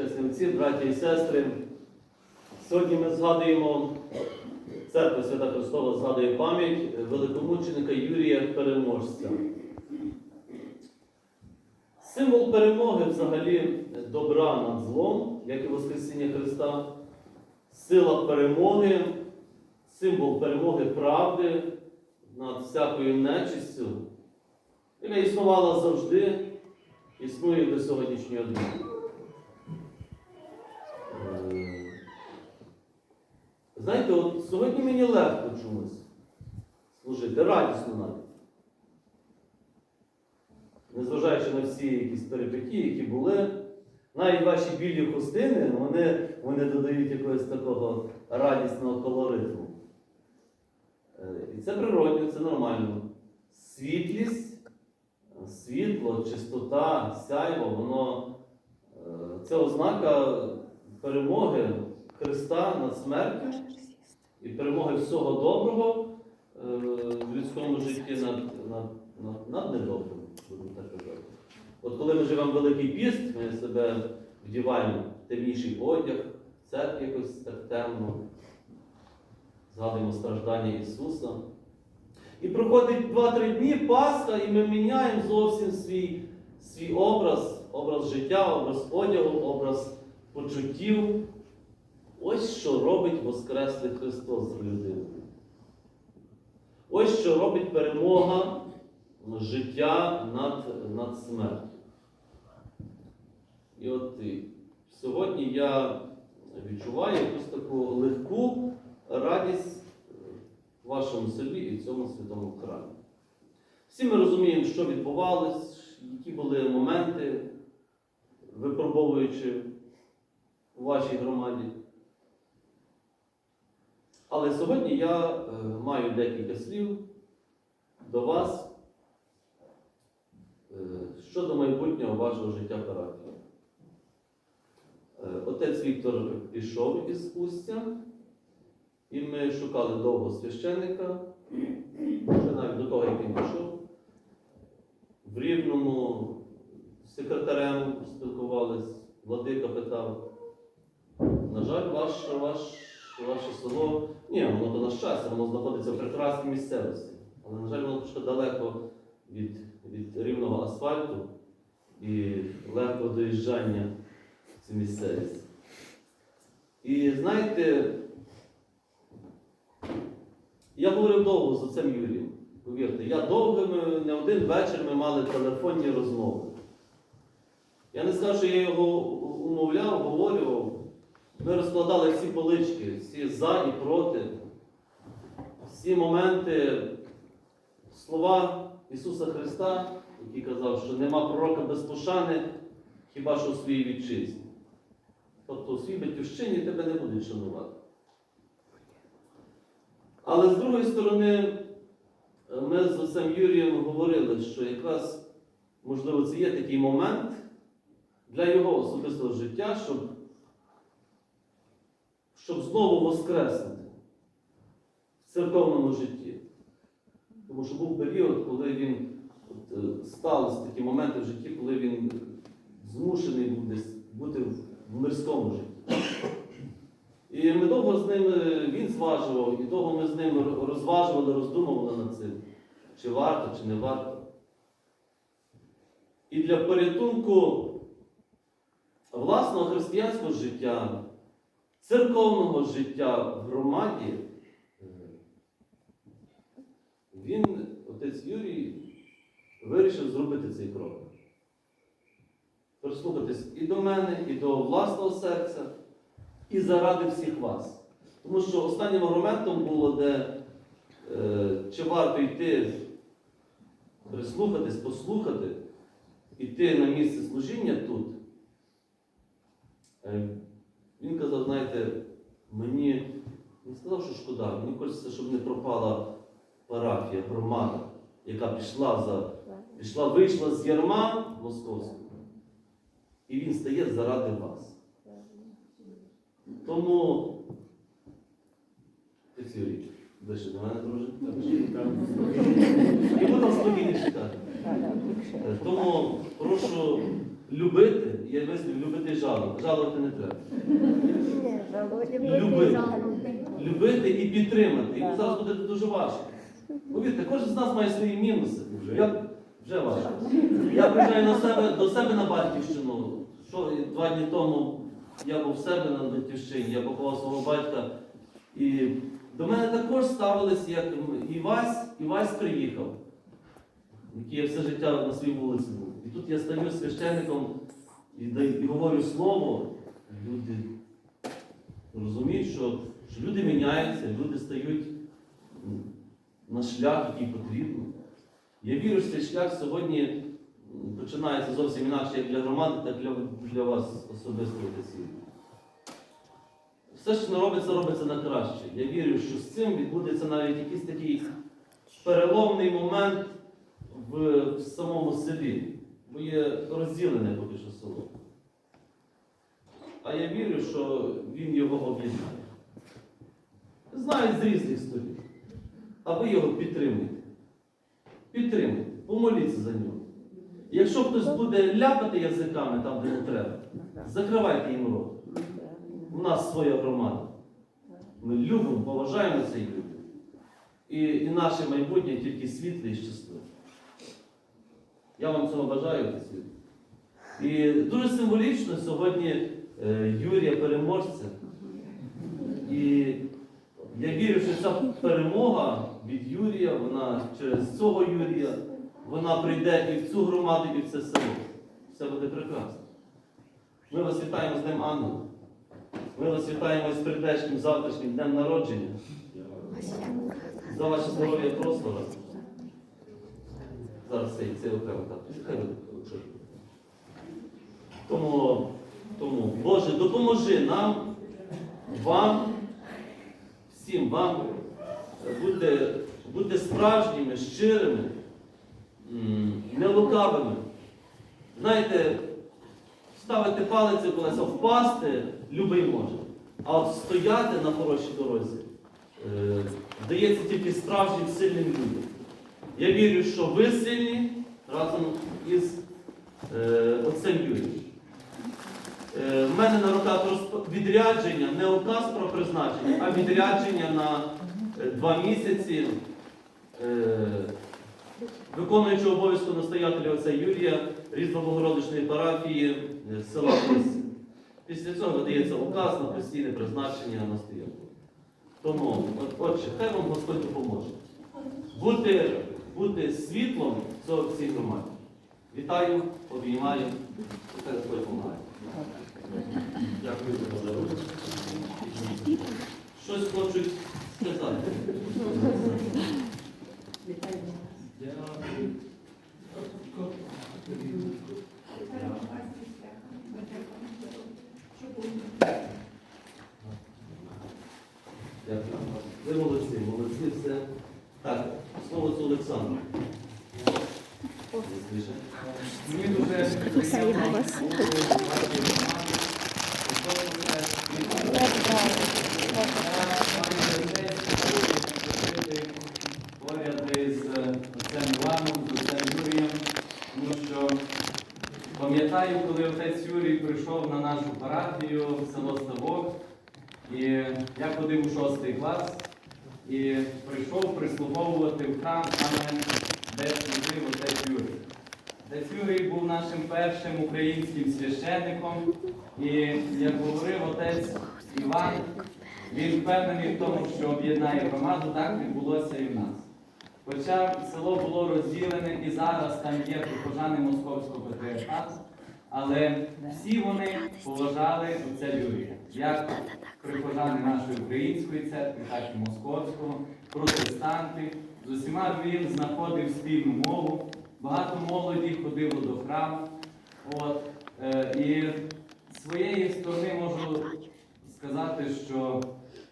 Чесні отці, браті і сестри, сьогодні ми згадуємо, церква Свята Христова згадує пам'ять великомученика Юрія Переможця. Символ перемоги взагалі добра над злом, як і Воскресіння Христа, сила перемоги, символ перемоги правди над всякою нечистю, яка існувала завжди, існує до сьогоднішнього дня. Знаєте, от сьогодні мені легко чомусь служити, радісно навіть. Незважаючи на всі якісь перипетії, які були, навіть ваші білі хустини, вони, вони додають якогось такого радісного колоритму. Е, І це природньо, це нормально. Світлість, світло, чистота, сяйво, воно е, це ознака перемоги Христа над смертю і перемоги всього доброго е, в людському житті над, над, над, над недобрим, будемо так казати. От коли ми живемо Великий піст, ми себе вдіваємо в темніший одяг, в церкві якось так темно, згадуємо страждання Ісуса. І проходить 2-3 дні Пасха, і ми міняємо зовсім свій, свій образ, образ життя, образ одягу, образ почуттів. Ось що робить Воскреслий Христос з людиною. Ось що робить перемога життя над, над смертю. І от сьогодні я відчуваю якусь таку легку радість в вашому селі і в цьому святому храмі. Всі ми розуміємо, що відбувалось, які були моменти, випробовуючи у вашій громаді. Але сьогодні я е, маю декілька слів до вас е, щодо майбутнього вашого життя парафії. Е, Отець Віктор пішов із Устя, і ми шукали довго священника, навіть до того, як він пішов. В Рівному з секретарем спілкувались, владика питав. На жаль, ваш, ваш, ваше село, ні, воно то на щастя, воно знаходиться в прекрасній місцевості. Але, на жаль, воно трошки далеко від, від рівного асфальту і легко доїжджання в цю місцевість. І знаєте, я говорив довго з отцем Юрієм. Повірте, я довго, ми, не один вечір ми мали телефонні розмови. Я не скажу, що я його умовляв, говорював. Ми розкладали всі полички, всі за і проти, всі моменти, слова Ісуса Христа, який казав, що нема пророка без пошани, хіба що у своїй вітчизні. Тобто у своїй батьківщині тебе не будуть шанувати. Але з другої сторони, ми з отцем Юрієм говорили, що якраз, можливо, це є такий момент для його особистого життя, щоб щоб знову воскреснути в церковному житті. Тому що був період, коли він от, е, сталися такі моменти в житті, коли він змушений був десь бути в мирському житті. І ми довго з ним, е, він зважував, і довго ми з ним розважували, роздумували над цим, чи варто, чи не варто. І для порятунку власного християнського життя церковного життя в громаді, е, він, отець Юрій, вирішив зробити цей крок. Прислухатись і до мене, і до власного серця, і заради всіх вас. Тому що останнім аргументом було, де е, чи варто йти, прислухатись, послухати, йти на місце служіння тут. Він казав, знаєте, мені не сказав, що шкода, мені хочеться, щоб не пропала парафія, громада, яка пішла за, пішла, вийшла з ярма московського. І він стає заради вас. Тому, ти Юрій, ближче до мене, друже. І будемо спокійніше так. Е, Тому прошу любити є вислів любити і жалувати. Не треба. Любити. Любити і підтримати. І зараз буде дуже важко. Повірте, кожен з нас має свої мінуси. Я, вже важко. Я приїжджаю на себе, до себе на батьківщину. Що два дні тому я був в себе на батьківщині, я поховав свого батька. І до мене також ставились, як Івась, Івась приїхав, який я все життя на своїй вулиці був. І тут я стаю священником і, і говорю слово. Люди розуміють, що, що люди міняються, люди стають на шлях, який потрібно. Я вірю, що цей шлях сьогодні починається зовсім інакше як для громади, так і для, для вас особисто Олексій. Все, що не робиться, робиться на краще. Я вірю, що з цим відбудеться навіть якийсь такий переломний момент в, в самому селі, бо є розділене поки що село. А я вірю, що він його об'єднає. Знають з різних сторін. А ви його підтримуєте. Підтримуйте, помоліться за нього. Якщо хтось буде ляпати язиками там, де не треба, закривайте їм рот. У нас своя громада. Ми любимо, поважаємо цей люд. І, і наше майбутнє тільки світле і щасливе. Я вам цього бажаю. І дуже символічно сьогодні Юрія переможця. І я вірю, що ця перемога від Юрія, вона через цього Юрія, вона прийде і в цю громаду, і в це село. Все буде прекрасно. Ми вас вітаємо з Днем Ангела. Ми вас вітаємо з прийдешнім завтрашнім днем народження. За ваше здоров'я просто раз. Зараз цей, цей окремо так. Тому, тому, Боже, допоможи нам, вам, всім вам бути, бути справжніми, щирими, нелукавими. Знаєте, ставити палець у колеса, впасти любий може. А от стояти на хорошій дорозі е, вдається тільки справжнім сильним людям. Я вірю, що ви сильні разом із е, отцем Юрієм. Мене на руках відрядження, не указ про призначення, а відрядження на е, два місяці. Е, виконуючого обов'язку настоятеля отця Юрія Різдво-Богородичної парафії е, села Лисі. Після цього видається указ на постійне призначення настоятеля. Тому, от, отче, хай вам Господь допоможе. Бути, бути світлом цього в цій громаді. Вітаю, обіймаю, хай Господь допомагає. Дякую за подарунок. Щось хочуть сказати. Дякую. Дякую. Ви молодці, молодці, все. Так, слово це Олександру. Сліше. Мені дуже Вітаю вас. Поряд із отцем Іваном, з отцем Юрієм, тому що пам'ятаю, коли отець Юрій прийшов на нашу парафію в село Ставок, і я ходив у шостий клас і прийшов прислуговувати в храм саме де служив отець Юрій. Отець Юрій був нашим першим українським священником, і як говорив отець Іван, він впевнений в тому, що об'єднає громаду, так відбулося і в нас. Хоча село було розділене і зараз там є прихожани Московського патріархату, але всі вони поважали отця Юрія, як прихожани нашої української церкви, так і московського, протестанти. З усіма він знаходив спільну мову, багато молоді ходило до храму. От, е, і з своєї сторони можу сказати, що